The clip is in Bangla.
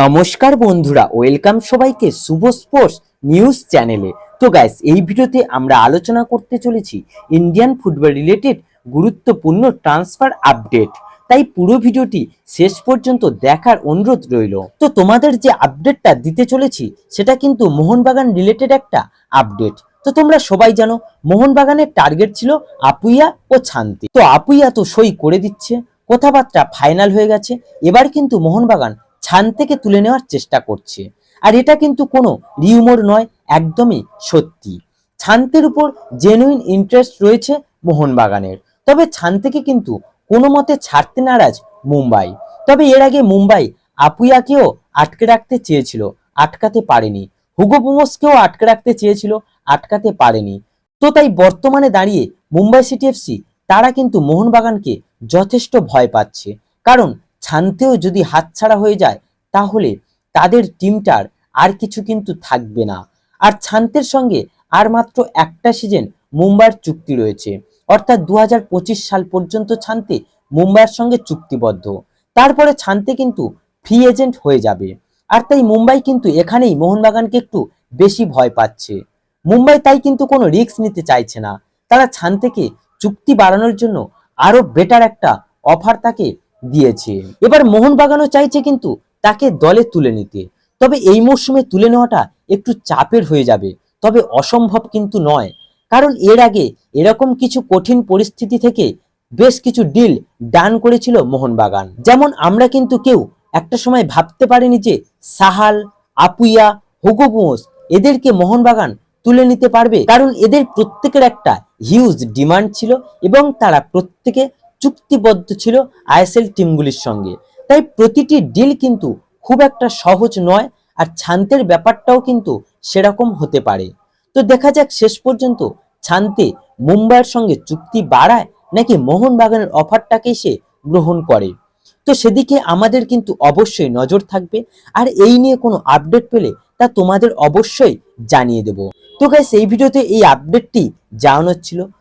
নমস্কার বন্ধুরা, ওয়েলকাম সবাইকে শুভ স্পোর্টস নিউজ চ্যানেলে। তো গাইস এই ভিডিওতে আমরা আলোচনা করতে চলেছি ইন্ডিয়ান ফুটবল রিলেটেড গুরুত্বপূর্ণ ট্রান্সফার আপডেট তাই পুরো ভিডিওটি শেষ পর্যন্ত দেখার অনুরোধ রইল। তো তোমাদের যে আপডেটটা দিতে চলেছি, সেটা কিন্তু মোহনবাগান রিলেটেড একটা আপডেট তো তোমরা সবাই জানো, মোহনবাগানের টার্গেট ছিল আপুইয়া ও শান্তি তো আপুইয়া তো সই করে দিচ্ছে, কথাবার্তা ফাইনাল হয়ে গেছে। এবার কিন্তু মোহনবাগান ছান থেকে তুলে নেওয়ার চেষ্টা করছে। আর এটা কিন্তু কোনো রিউমোর নয়, একদমই সত্যি। ছান্তের উপর জেনুইন ইন্টারেস্ট রয়েছে মোহনবাগানের। তবে ছান থেকে কিন্তু কোনো মতে ছাড়তে নারাজ মুম্বাই। তবে এর আগে মুম্বাই আপুয়াকেও আটকে রাখতে চেয়েছিল, আটকাতে পারেনি। হুগো বুমোসকেও আটকে রাখতে চেয়েছিল, আটকাতে পারেনি। তো তাই বর্তমানে দাঁড়িয়ে মুম্বাই সিটি এফসি তারা কিন্তু মোহনবাগানকে যথেষ্ট ভয় পাচ্ছে। কারণ ছানতেও যদি হাতছাড়া হয়ে যায়, তাহলে তাদের টিমটার আর কিছু কিন্তু থাকবে না। আর ছান্তের সঙ্গে আর মাত্র একটা সিজন মুম্বাইয়ের চুক্তি রয়েছে। অর্থাৎ দু হাজার পঁচিশ সাল পর্যন্ত ছান্তে মুম্বাইয়ের সঙ্গে চুক্তিবদ্ধ। তারপরে ছান্তে কিন্তু ফ্রি এজেন্ট হয়ে যাবে। আর তাই মুম্বাই কিন্তু এখানেই মোহনবাগানকে একটু বেশি ভয় পাচ্ছে। মুম্বাই তাই কিন্তু কোনো রিস্ক নিতে চাইছে না। তারা ছান্তেকে চুক্তি বাড়ানোর জন্য আরও বেটার একটা অফার তাকে দিয়েছে। এবার মোহনবাগানও চাইছে কিন্তু তাকে দলে তুলে নিতে। তবে এই মরশুমে তুলে নেওয়াটা একটু চাপের হয়ে যাবে। তবে অসম্ভব কিন্তু নয়। কারণ এর আগে এরকম কিছু কঠিন পরিস্থিতি থেকে বেশ কিছু ডিল ডান করেছিল মোহনবাগান। যেমন আমরা কিন্তু কেউ একটা সময় ভাবতে পারিনি যে সাহাল, আপুইয়া, হুগো বোস এদেরকে মোহনবাগান তুলে নিতে পারবে। কারণ এদের প্রত্যেকের একটা হিউজ ডিমান্ড ছিল এবং তারা প্রত্যেকে চুক্তিবদ্ধ ছিল আইএসএল টিমগুলির সঙ্গে। তাই প্রতিটি ডিল কিন্তু খুব একটা সহজ নয় আর ছান্তের ব্যাপারটাও কিন্তু সেরকম হতে পারে। তো দেখা যাক শেষ পর্যন্ত ছান্তে মুম্বাইয়ের সঙ্গে চুক্তি বাড়ায় নাকি মোহনবাগানের অফারটাকে সে গ্রহণ করে। তো সেদিকে আমাদের কিন্তু অবশ্যই নজর থাকবে আর এই নিয়ে কোনো আপডেট পেলে তা তোমাদের অবশ্যই জানিয়ে দেব। তো গাইস এই ভিডিওতে এই আপডেটটি জানানোর ছিল।